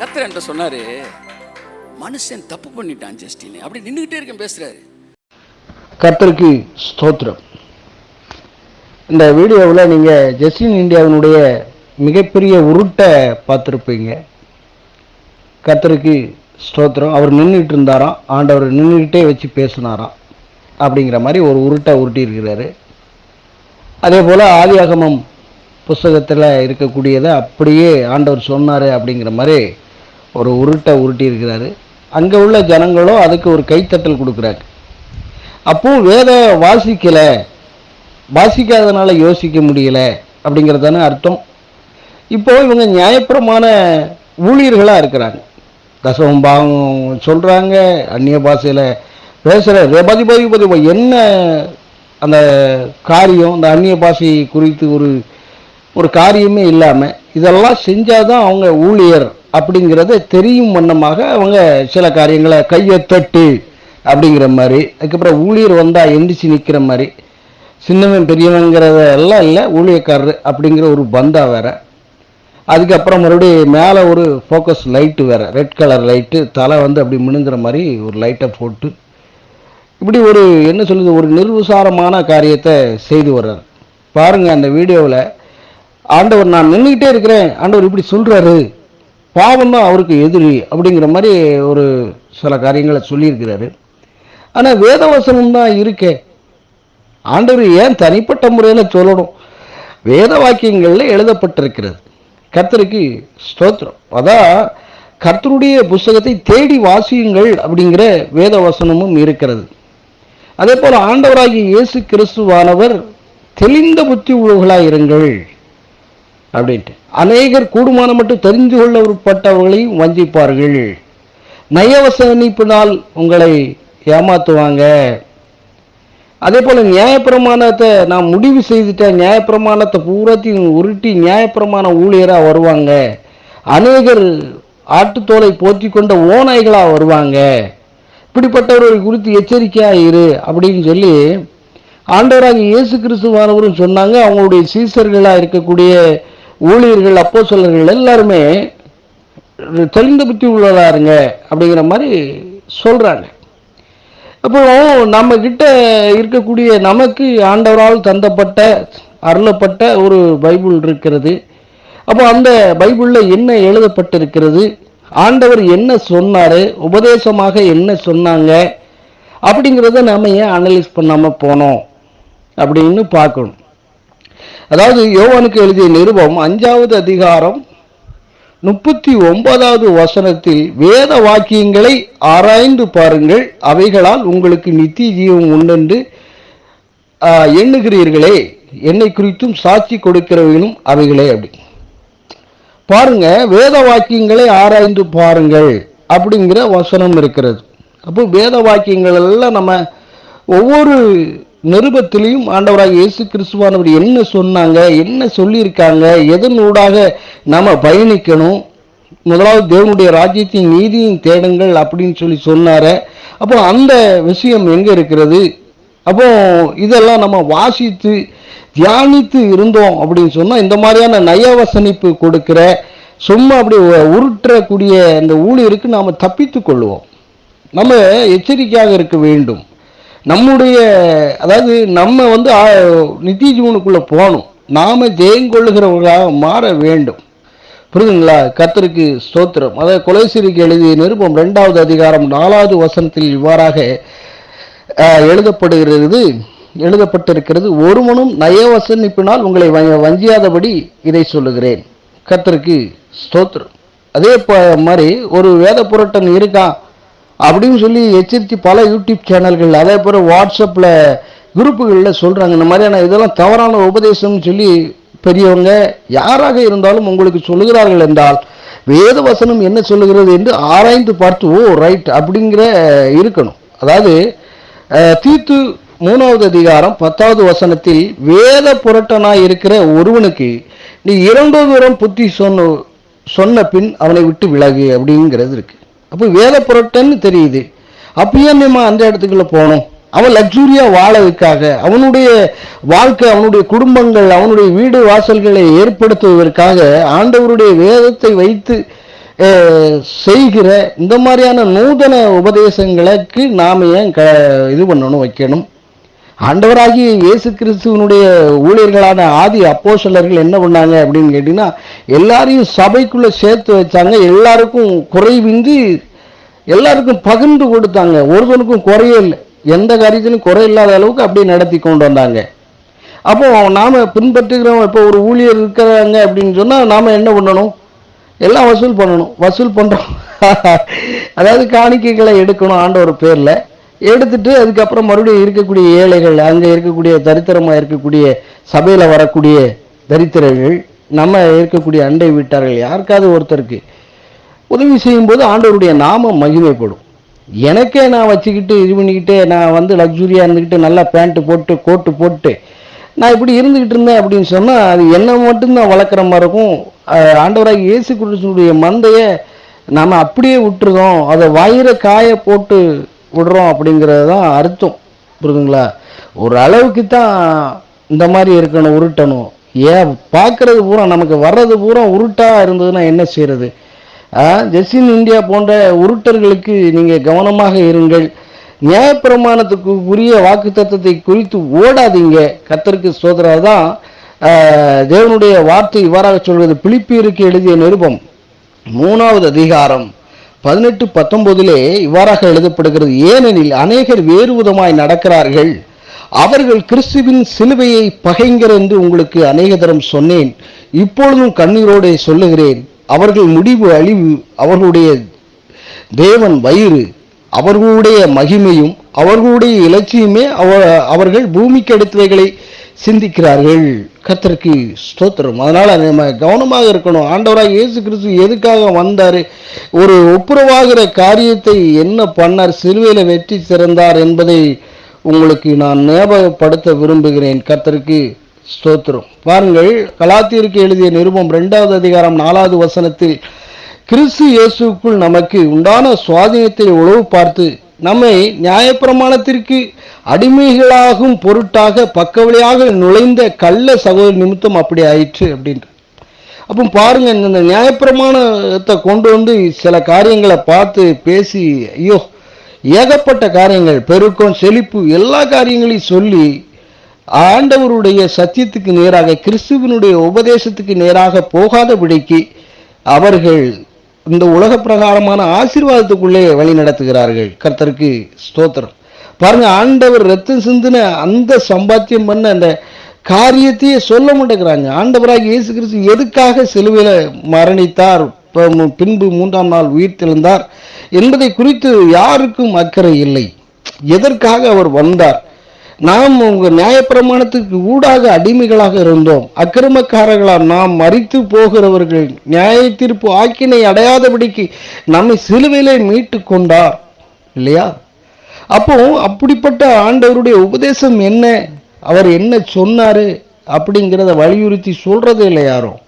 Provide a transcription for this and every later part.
கத்திர என்கிட்ட சொன்னார் மனுஷன் தப்பு பண்ணிட்டான் ஜஸ்டின். அப்படி நின்றுகிட்டே இருக்கேன் பேசுகிறாரு கர்த்தருக்கு ஸ்தோத்திரம். இந்த வீடியோவில் நீங்கள் ஜஸ்டின் இந்தியாவினுடைய மிகப்பெரிய உருட்டை பார்த்துருப்பீங்க. கர்த்தருக்கு ஸ்தோத்திரம். அவர் நின்றுட்டு இருந்தாராம் ஆண்டவர் நின்றுக்கிட்டே வச்சு பேசினாராம் அப்படிங்கிற மாதிரி ஒரு உருட்டை உருட்டி இருக்கிறாரு. அதே போல் ஆதியாகமம் புஸ்தகத்தில் இருக்கக்கூடியதை அப்படியே ஆண்டவர் சொன்னார் அப்படிங்கிற மாதிரி ஒரு உருட்டை உருட்டி இருக்கிறாரு. அங்கே உள்ள ஜனங்களும் அதுக்கு ஒரு கைத்தட்டல் கொடுக்குறாங்க அப்போ வேத வாசிக்கலை. வாசிக்காதனால யோசிக்க முடியல அப்படிங்கிறது தானே அர்த்தம். இப்போ இவங்க நியாயப்புறமான ஊழியர்களாக இருக்கிறாங்க. தசவம் பாவம் சொல்கிறாங்க அந்நிய பாஷையில் பேசுகிற ரெபதி பதி பதி என்ன அந்த காரியம் அந்த அந்நிய பாஷை குறித்து ஒரு ஒரு காரியமே இல்லாமல் இதெல்லாம் செஞ்சால் தான் அவங்க ஊழியர். அப்படிங்கிறத தெரியும் வண்ணமாக அவங்க சில காரியங்களை கையை தட்டு அப்படிங்கிற மாதிரி. அதுக்கப்புறம் ஊழியர் வந்தால் எந்திரிச்சு நிற்கிற மாதிரி. சின்னவன் பெரியவங்கிறத எல்லாம் இல்லை ஊழியக்காரர் அப்படிங்கிற ஒரு பந்தா வேற. அதுக்கப்புறம் மறுபடியும் மேலே ஒரு ஃபோக்கஸ் லைட்டு வேற. ரெட் கலர் லைட்டு தலை வந்து அப்படி மினுங்கிற மாதிரி ஒரு லைட்டை போட்டு இப்படி ஒரு என்ன சொல்லுது ஒரு நிர்விசாரமான காரியத்தை செய்து வர்றார். பாருங்கள் அந்த வீடியோவில் ஆண்டவர் நான் நின்றுக்கிட்டே இருக்கிறேன். ஆண்டவர் இப்படி சொல்கிறாரு பாவம் தான் அவருக்கு எதிரி அப்படிங்கிற மாதிரி ஒரு சில காரியங்களை சொல்லியிருக்கிறாரு. ஆனால் வேதவசனம் தான் இருக்கே. ஆண்டவர் ஏன் தனிப்பட்ட முறையில் சொல்லணும்? வேத வாக்கியங்களில் எழுதப்பட்டிருக்கிறது. கர்த்தருக்கு ஸ்தோத்திரம். அதான் கர்த்தருடைய புஸ்தகத்தை தேடி வாசியுங்கள் அப்படிங்கிற வேத வசனமும் இருக்கிறது. அதே போல் ஆண்டவராகிய இயேசு கிறிஸ்துவானவர் தெளிந்த புத்தி உள்ளவர்களாக இருங்கள் அப்படின்ட்டு. அநேகர் கூடுமான மட்டும் தெரிந்து கொள்ளப்பட்டவர்களை வஞ்சிப்பார்கள். நயவசனிப்பினால் உங்களை ஏமாத்துவாங்க. அதே போல் நியாயப்பிரமாணத்தை நான் முடிவு செய்துட்டேன். நியாயப்பிரமாணத்தை பூராத்தையும் உருட்டி நியாயப்பிரமாண ஊழியராக வருவாங்க. அநேகர் ஆட்டுத்தோலை போற்றி கொண்ட ஓநாய்களாக வருவாங்க. இப்படிப்பட்டவர்கள் குறித்து எச்சரிக்கையாக இரு அப்படின்னு சொல்லி ஆண்டவராக இயேசு கிறிஸ்துவானவரும் சொன்னாங்க. அவங்களுடைய சீசர்களாக இருக்கக்கூடிய ஊழியர்கள் அப்போ எல்லாருமே தெளிந்த புத்தி உள்ளதா இருங்க அப்படிங்கிற மாதிரி சொல்கிறாங்க அப்போ நம்ம இருக்கக்கூடிய நமக்கு ஆண்டவரால் தந்தப்பட்ட அருளப்பட்ட ஒரு பைபிள் இருக்கிறது. அப்போ அந்த பைபிளில் என்ன எழுதப்பட்டிருக்கிறது? ஆண்டவர் என்ன சொன்னார்? உபதேசமாக என்ன சொன்னாங்க? அப்படிங்கிறத நம்ம ஏன் அனலைஸ் பண்ணாமல் போனோம் அப்படின்னு பார்க்கணும். அதாவது யோவானுக்கு எழுதிய நிருபம் அஞ்சாவது அதிகாரம் முப்பத்தி ஒன்பதாவது வசனத்தில் வேத வாக்கியங்களை ஆராய்ந்து பாருங்கள் அவைகளால் உங்களுக்கு நித்திய ஜீவம் உண்டென்று எண்ணுகிறீர்களே. என்னை குறித்தும் சாட்சி கொடுக்கிறவர்களும் அவைகளே அப்படி. பாருங்க வேத வாக்கியங்களை ஆராய்ந்து பாருங்கள் அப்படிங்கிற வசனம் இருக்கிறது. அப்போ வேத வாக்கியங்கள் எல்லாம் நம்ம ஒவ்வொரு நிருபத்திலையும் ஆண்டவராக இயேசு கிறிஸ்துவானவர் என்ன சொன்னாங்க என்ன சொல்லியிருக்காங்க எதனூடாக நாம் நம்ம பயணிக்கணும் முதலாவது தேவனுடைய ராஜ்யத்தின் நீதியின் தேடுங்கள் அப்படின்னு சொல்லி சொன்னார. அப்போ அந்த விஷயம் எங்கே இருக்கிறது? அப்போ இதெல்லாம் நம்ம வாசித்து தியானித்து இருந்தோம் அப்படின்னு சொன்னால் இந்த மாதிரியான நயவசனிப்பு கொடுக்கிற சும்மா அப்படி உருட்டுறக்கூடிய உருட்டக்கூடிய அந்த ஊழியருக்கு நாம் தப்பித்து கொள்வோம் நம்ம எச்சரிக்கையாக இருக்க வேண்டும். நம்முடைய அதாவது நம்ம வந்து ஆ, நித்திய போகணும். நாம ஜெயங்கொள்ளுகிறவர்களாக மாற வேண்டும். புரியுதுங்களா? கத்தருக்கு ஸ்தோத்திரம். அதாவது கொலைசிரிக்கு எழுதிய நிருபம் ரெண்டாவது அதிகாரம் நாலாவது வசனத்தில் இவ்வாறாக எழுதப்படுகிறது எழுதப்பட்டிருக்கிறது. ஒருவனும் நயவசனிப்பினால் உங்களை வஞ்சியாதபடி இதை சொல்லுகிறேன். கத்தருக்கு ஸ்தோத்திரம். அதே மாதிரி ஒரு வேத புரட்டன் இருக்கான். அப்படின்னு சொல்லி எச்சரித்து பல யூடியூப் சேனல்கள் அதே போல் வாட்ஸ்அப்பில் குரூப்புகளில் சொல்கிறாங்க இந்த மாதிரியான இதெல்லாம் தவறான உபதேசம்னு சொல்லி பெரியவங்க யாராக இருந்தாலும் உங்களுக்கு சொல்லுகிறார்கள் என்றால் வேத வசனம் என்ன சொல்லுகிறது என்று ஆராய்ந்து பார்த்து ஓ ரைட் அப்படிங்கிற இருக்கணும். அதாவது தீத்து மூணாவது அதிகாரம் பத்தாவது வசனத்தில் வேத புரட்டனாய் இருக்கிற ஒருவனுக்கு நீ இரண்டோ தூரம் புத்தி சொன்ன சொன்ன பின் அவனை விட்டு விலகு அப்படிங்கிறது இருக்கு. அப்போ வேலை புரட்டன்னு தெரியுது. அப்பயே நம்ம அந்த இடத்துக்குள்ள போகணும் அவன் லக்ஸூரியாக வாழறதுக்காக அவனுடைய வாழ்க்கை அவனுடைய குடும்பங்கள் அவனுடைய வீடு வாசல்களை ஏற்படுத்துவதற்காக ஆண்டவருடைய வேதத்தை வைத்து செய்கிற இந்த மாதிரியான நூதன உபதேசங்களுக்கு நாம் ஏன் க இது பண்ணணும் வைக்கணும்? ஆண்டவராகிய இயேசு கிறிஸ்துவனுடைய ஊழியர்களான ஆதி அப்போசலர்கள் என்ன பண்ணாங்க அப்படின்னு கேட்டிங்கன்னா எல்லாரையும் சபைக்குள்ளே சேர்த்து வச்சாங்க. எல்லாருக்கும் குறைவின்றி எல்லாருக்கும் பகிர்ந்து கொடுத்தாங்க. ஒருவனுக்கும் குறையே இல்லை. எந்த காரியத்திலும் குறை இல்லாத அளவுக்கு அப்படியே நடத்தி கொண்டு வந்தாங்க. அப்போ நாம் பின்பற்றுகிறோம். இப்போ ஒரு ஊழியர் இருக்கிறாங்க அப்படின்னு சொன்னால் நாம் என்ன பண்ணணும்? எல்லாம் வசூல் பண்ணணும். வசூல் பண்ணுறோம் அதாவது காணிக்கைகளை எடுக்கணும் ஆண்டவர் பேரில். எடுத்துட்டு அதுக்கப்புறம் மறுபடியும் இருக்கக்கூடிய ஏழைகள் அங்கே இருக்கக்கூடிய தரித்திரமாக இருக்கக்கூடிய சபையில் வரக்கூடிய தரித்திரர்கள் நம்ம இருக்கக்கூடிய அண்டை வீட்டார்கள் யாருக்காவது ஒருத்தருக்கு உதவி செய்யும்போது ஆண்டவருடைய நாமம் மகிமைப்படும். எனக்கே நான் வச்சுக்கிட்டு இது பண்ணிக்கிட்டு நான் வந்து லக்ஸுரியாக இருந்துக்கிட்டு நல்லா பேண்ட்டு போட்டு கோட்டு போட்டு நான் இப்படி இருந்துக்கிட்டு இருந்தேன் அப்படின்னு சொன்னால் அது என்னை மட்டும்தான் வளர்க்குற மாதிரி இருக்கும். ஆண்டவராக இயேசு கிறிஸ்துடைய மந்தையை நாம் அப்படியே விட்டுருதோம் அதை வயிற காய போட்டு விடுறோம் அப்படிங்கிறது தான் அர்த்தம் புரியுதுங்களா? ஒரு அளவுக்கு தான் இந்த மாதிரி இருக்கணும் உருட்டணும். ஏன்? பார்க்கறது பூரா நமக்கு வர்றது பூரா உருட்டாக இருந்ததுன்னா என்ன செய்யறது? ஜெஸ்டின் இந்தியா போன்ற உருட்டர்களுக்கு நீங்கள் கவனமாக இருங்கள். நியாயப்பிரமாணத்துக்கு உரிய வாக்கு தத்துவத்தை குறித்து ஓடாதீங்க. கத்தருக்கு சோதரா தான் தேவனுடைய வார்த்தை இவ்வாறாக சொல்வது. பிலிப்பியருக்கு எழுதிய நிருபம் மூணாவது அதிகாரம். பதினெட்டு பத்தொன்பதிலே இவ்வாறாக எழுதப்படுகிறது ஏனெனில் அநேகர் வேறு விதமாய் நடக்கிறார்கள். அவர்கள் கிறிஸ்துவின் சிலுவையை பகைங்கர் என்று உங்களுக்கு அநேக தரம் சொன்னேன். இப்பொழுதும் கண்ணீரோடே சொல்லுகிறேன். அவர்கள் முடிவு அழிவு அவர்களுடைய தேவன் வயிறு அவர்களுடைய மகிமையும் அவர்களுடைய இலட்சியமே அவ அவர்கள் பூமிக்கு அடுத்தவைகளை சிந்திக்கிறார்கள். கத்தருக்கு ஸ்தோத்திரம். அதனால் நம்ம கவனமாக இருக்கணும். ஆண்டவராக இயேசு கிறிஸ்து எதுக்காக வந்தார்? ஒரு ஒப்புரவாகிற காரியத்தை என்ன பண்ணார்? சிறுவையில் வெற்றி சிறந்தார் என்பதை உங்களுக்கு நான் ஞாபகப்படுத்த விரும்புகிறேன். கத்தருக்கு ஸ்தோத்திரம். பாருங்கள் கலாத்தியருக்கு எழுதிய நிருபம் ரெண்டாவது அதிகாரம் நாலாவது வசனத்தில் கிறிஸ்து இயேசுக்குள் நமக்கு உண்டான சுவாதீனத்தை உழவு பார்த்து நம்மை நியாயப்பிரமாணத்திற்கு அடிமைகளாகும் பொருட்டாக பக்கவழியாக நுழைந்த கள்ள சகோதர நிமித்தம் அப்படி ஆயிற்று அப்படின்ட்டு அப்போ பாருங்க இந்த நியாயப்பிரமாணத்தை கொண்டு வந்து சில காரியங்களை பார்த்து பேசி ஐயோ ஏகப்பட்ட காரியங்கள் பெருக்கம் செழிப்பு எல்லா காரியங்களையும் சொல்லி ஆண்டவருடைய சத்தியத்துக்கு நேராக கிறிஸ்துவனுடைய உபதேசத்துக்கு நேராக போகாதபடிக்கு அவர்கள் இந்த உலக பிரகாரமான ஆசீர்வாதத்துக்குள்ளே வழி நடத்துகிறார்கள். கர்த்தருக்கு ஸ்தோத்திரம். பாருங்க ஆண்டவர் ரத்தம் சிந்தின அந்த சம்பாத்தியம் பண்ண அந்த காரியத்தையே சொல்ல மாட்டேங்கிறாங்க. ஆண்டவராக இயேசு கிறிஸ்து எதுக்காக சிலுவையில மரணித்தார்? ப- பின்பு மூன்றாம் நாள் உயிர் உயிர்த்தெழுந்தார். என்பதை குறித்து யாருக்கும் அக்கறை இல்லை. எதற்காக அவர் வந்தார்? நாம் உங்கள் நியாயப்பிரமாணத்துக்கு ஊடாக அடிமைகளாக இருந்தோம். அக்கிரமக்காரர்களால் நாம் மறித்து போகிறவர்கள் நியாய தீர்ப்பு ஆக்கினை அடையாதபடிக்கு நம்மை சிலுவையிலே மீட்டு கொண்டார். இல்லையா? அப்போ அப்படிப்பட்ட ஆண்டவருடைய உபதேசம் என்ன? அவர் என்ன சொன்னார்? அப்படிங்கிறத வலியுறுத்தி சொல்கிறதே இல்லை யாரும்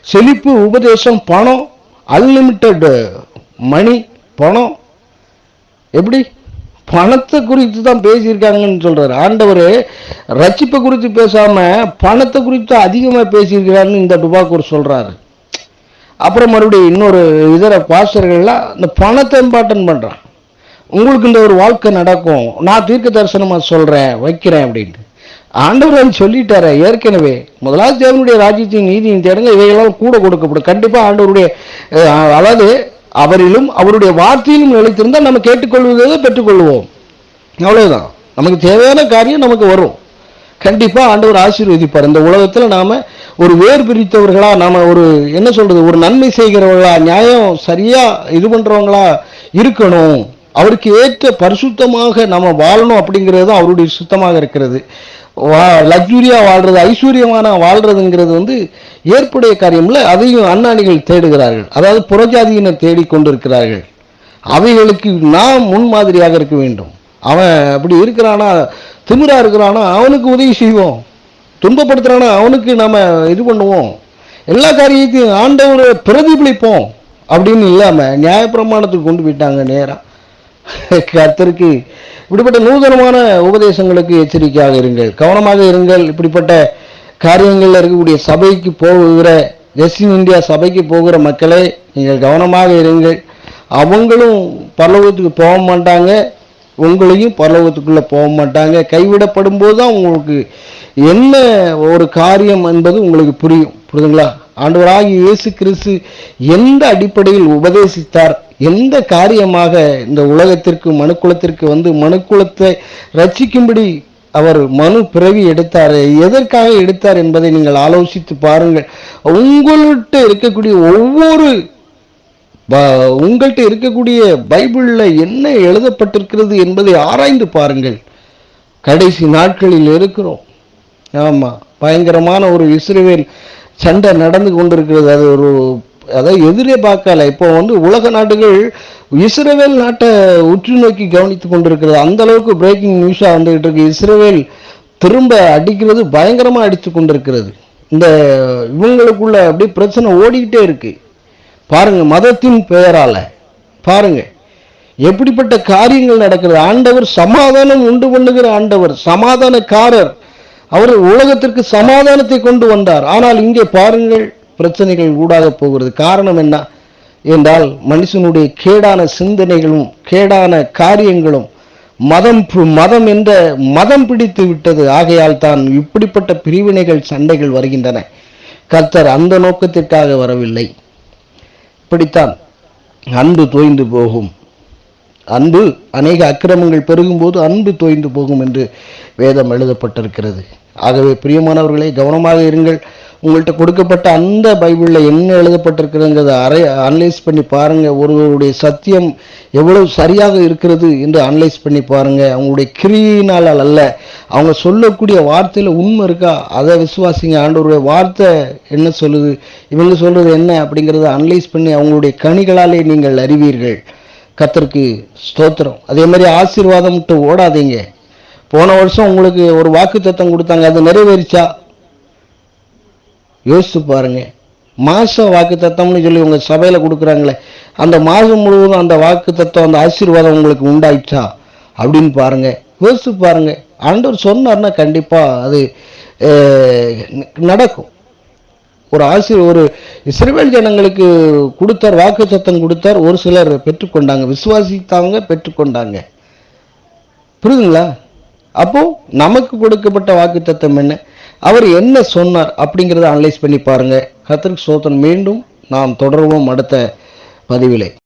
செழிப்பு உபதேசம் பணம் அன்லிமிட்டெட் மணி பணம். எப்படி? பணத்தை குறித்து தான் பேசியிருக்காங்கன்னு சொல்கிறார் ஆண்டவர் ரட்சிப்பை குறித்து பேசாமல் பணத்தை குறித்து அதிகமாக பேசியிருக்கிறாருன்னு இந்த டுபாக்கூர் சொல்கிறாரு அப்புறம் மறுபடியும் இன்னொரு இதர பாஸ்டர்கள்லாம் இந்த பணத்தை இம்பார்ட்டன் பண்ணுறான் உங்களுக்கு இந்த ஒரு வாழ்க்கை நடக்கும். நான் தீர்க்க தரிசனமாக சொல்கிறேன் வைக்கிறேன் அப்படின்ட்டு. ஆண்டவர் அது சொல்லிட்டாரு ஏற்கனவே முதலாவது தேவனுடைய ராஜ்யத்தின் நீதியின் தேடுங்க இவைகளால் கூட கொடுக்கப்படும். கண்டிப்பாக ஆண்டவருடைய அதாவது அவரிலும் அவருடைய வார்த்தையிலும் நிலைத்திருந்தால் நம்ம கேட்டுக்கொள்வதை பெற்றுக்கொள்வோம். அவ்வளவுதான். நமக்கு தேவையான காரியம் நமக்கு வரும். கண்டிப்பாக ஆண்டவர் ஆசீர்வதிப்பார். இந்த உலகத்தில் நாம் ஒரு வேர் பிரித்தவர்களா நாம் ஒரு என்ன சொல்கிறது ஒரு நன்மை செய்கிறவர்களா நியாயம் சரியாக இது பண்ணுறவங்களா இருக்கணும். அவருக்கு ஏற்ற பரிசுத்தமாக நம்ம வாழணும் அப்படிங்கிறது தான் அவருடைய சுத்தமாக இருக்கிறது. வா லக்ஸுரியா வாழ்றது ஐஸ்வர்யமான வாழ்றதுங்கிறது வந்து ஏற்புடைய காரியம் இல்லை அதையும் அண்ணாணிகள் தேடுகிறார்கள். அதாவது புறஜாதியினர் தேடிக்கொண்டிருக்கிறார்கள் அவைகளுக்கு நாம் முன்மாதிரியாக இருக்க வேண்டும். அவன் அப்படி இருக்கிறானா திமிரா இருக்கிறானா அவனுக்கு உதவி செய்வோம். துன்பப்படுத்துறானா அவனுக்கு நம்ம இது பண்ணுவோம். எல்லா காரியத்தையும் ஆண்டவரை பிரதிபலிப்போம் அப்படின்னு இல்லாமல் நியாயப்பிரமாணத்துக்கு கொண்டு போயிட்டாங்க நேராக கர்த்தருக்கு இப்படிப்பட்ட நூதனமான உபதேசங்களுக்கு எச்சரிக்கையாக இருங்கள். கவனமாக இருங்கள். இப்படிப்பட்ட காரியங்களில் இருக்கக்கூடிய சபைக்கு போகிற வெஸ்டின் இந்தியா சபைக்கு போகிற மக்களே நீங்கள் கவனமாக இருங்கள். அவங்களும் பரலோகத்துக்கு போக மாட்டாங்க. உங்களையும் பரலோகத்துக்குள்ளே போக மாட்டாங்க. கைவிடப்படும் போது தான் உங்களுக்கு என்ன ஒரு காரியம் என்பது உங்களுக்கு புரியும். புரியுதுங்களா? ஆண்டவராகிய இயேசு கிறிஸ்து எந்த அடிப்படையில் உபதேசித்தார்? எந்த காரியமாக இந்த உலகத்திற்கு மனுக்குலத்திற்கு வந்து மனுக்குலத்தை ரட்சிக்கும்படி அவர் மனு பிறவி எடுத்தார்? எதற்காக எடுத்தார் என்பதை நீங்கள் ஆலோசித்து பாருங்கள். உங்கள்கிட்ட இருக்கக்கூடிய ஒவ்வொரு உங்கள்கிட்ட இருக்கக்கூடிய பைபிளில் என்ன எழுதப்பட்டிருக்கிறது என்பதை ஆராய்ந்து பாருங்கள். கடைசி நாட்களில் இருக்கிறோம். ஆமாம் பயங்கரமான ஒரு இஸ்ரேவேல் சண்டை நடந்து கொண்டிருக்கிறது. அது ஒரு அதை எதிரே பார்க்கல. இப்போ வந்து உலக நாடுகள் இஸ்ரேல் நாட்டை உற்று நோக்கி கவனித்து கொண்டிருக்கிறது. அந்த அளவுக்கு பிரேக்கிங் நியூஸாக வந்துகிட்டு இருக்கு. இஸ்ரேல் திரும்ப அடிக்கிறது பயங்கரமாக அடித்து கொண்டிருக்கிறது. இந்த இவங்களுக்குள்ள அப்படியே பிரச்சனை ஓடிக்கிட்டே இருக்கு. பாருங்க மதத்தின் பெயரால. பாருங்க எப்படிப்பட்ட காரியங்கள் நடக்கிறது. ஆண்டவர் சமாதானம் உண்டு பண்ணுகிற ஆண்டவர் சமாதானக்காரர். அவர் உலகத்திற்கு சமாதானத்தை கொண்டு வந்தார். ஆனால் இங்கே பாருங்கள் பிரச்சனைகள் ஊடாக போகிறது. காரணம் என்ன என்றால் மனுஷனுடைய கேடான சிந்தனைகளும் கேடான காரியங்களும் மதம் பு- மதம் என்ற மதம் பிடித்து விட்டது. ஆகையால் தான் இப்படிப்பட்ட பிரிவினைகள் சண்டைகள் வருகின்றன. கர்த்தர் அந்த நோக்கத்திற்காக வரவில்லை. இப்படித்தான் அன்பு தோய்ந்து போகும். அன்பு அநேக அக்கிரமங்கள் பெருகும்போது அன்பு தோய்ந்து போகும் என்று வேதம் எழுதப்பட்டிருக்கிறது. ஆகவே பிரியமானவர்களே கவனமாக இருங்கள். உங்கள்கிட்ட கொடுக்கப்பட்ட அந்த பைபிளில் என்ன எழுதப்பட்டிருக்கிறதுங்கிறத அரை அனலைஸ் பண்ணி பாருங்கள் ஒருவருடைய சத்தியம் எவ்வளவு சரியாக இருக்கிறது என்று அனலைஸ் பண்ணி பாருங்கள் அவங்களுடைய கிரியினால் அல்ல. அவங்க சொல்லக்கூடிய வார்த்தையில் உண்மை இருக்கா? அதை விசுவாசிங்க. ஆண்டவருடைய வார்த்தை என்ன சொல்லுது? இவங்க சொல்கிறது என்ன அப்படிங்கிறத அனலைஸ் பண்ணி அவங்களுடைய கனிகளாலே நீங்கள் அறிவீர்கள். கத்திற்கு ஸ்தோத்திரம். அதே மாதிரி ஆசீர்வாதம் விட்டு ஓடாதீங்க. போன வருஷம் உங்களுக்கு ஒரு வாக்கு தத்தம் கொடுத்தாங்க. அது நிறைவேறிச்சா? யோசித்து பாருங்க. மாச வாக்கு தத்தம்னு சொல்லி உங்கள் சபையில் கொடுக்குறாங்களே. அந்த மாதம் முழுவதும் அந்த வாக்கு தத்தம் அந்த ஆசீர்வாதம் உங்களுக்கு உண்டாயிடுச்சா? அப்படின்னு பாருங்க. யோசித்து பாருங்க. ஆண்டவர் சொன்னார்னா கண்டிப்பாக அது நடக்கும். ஒரு ஆசிரியர் ஒரு இஸ்ரேல் ஜனங்களுக்கு கொடுத்தார் வாக்கு சத்தம் கொடுத்தார் ஒரு சிலர் பெற்றுக்கொண்டாங்க விசுவாசித்தவங்க பெற்றுக்கொண்டாங்க. புரியுதுங்களா? அப்போ நமக்கு கொடுக்கப்பட்ட வாக்கு தத்தம் என்ன? அவர் என்ன சொன்னார் அப்படிங்கிறத அனலைஸ் பண்ணி பாருங்க. கத்திரிக் சோதன் மீண்டும் நாம் தொடர்வோம் அடுத்த பதிவிலே.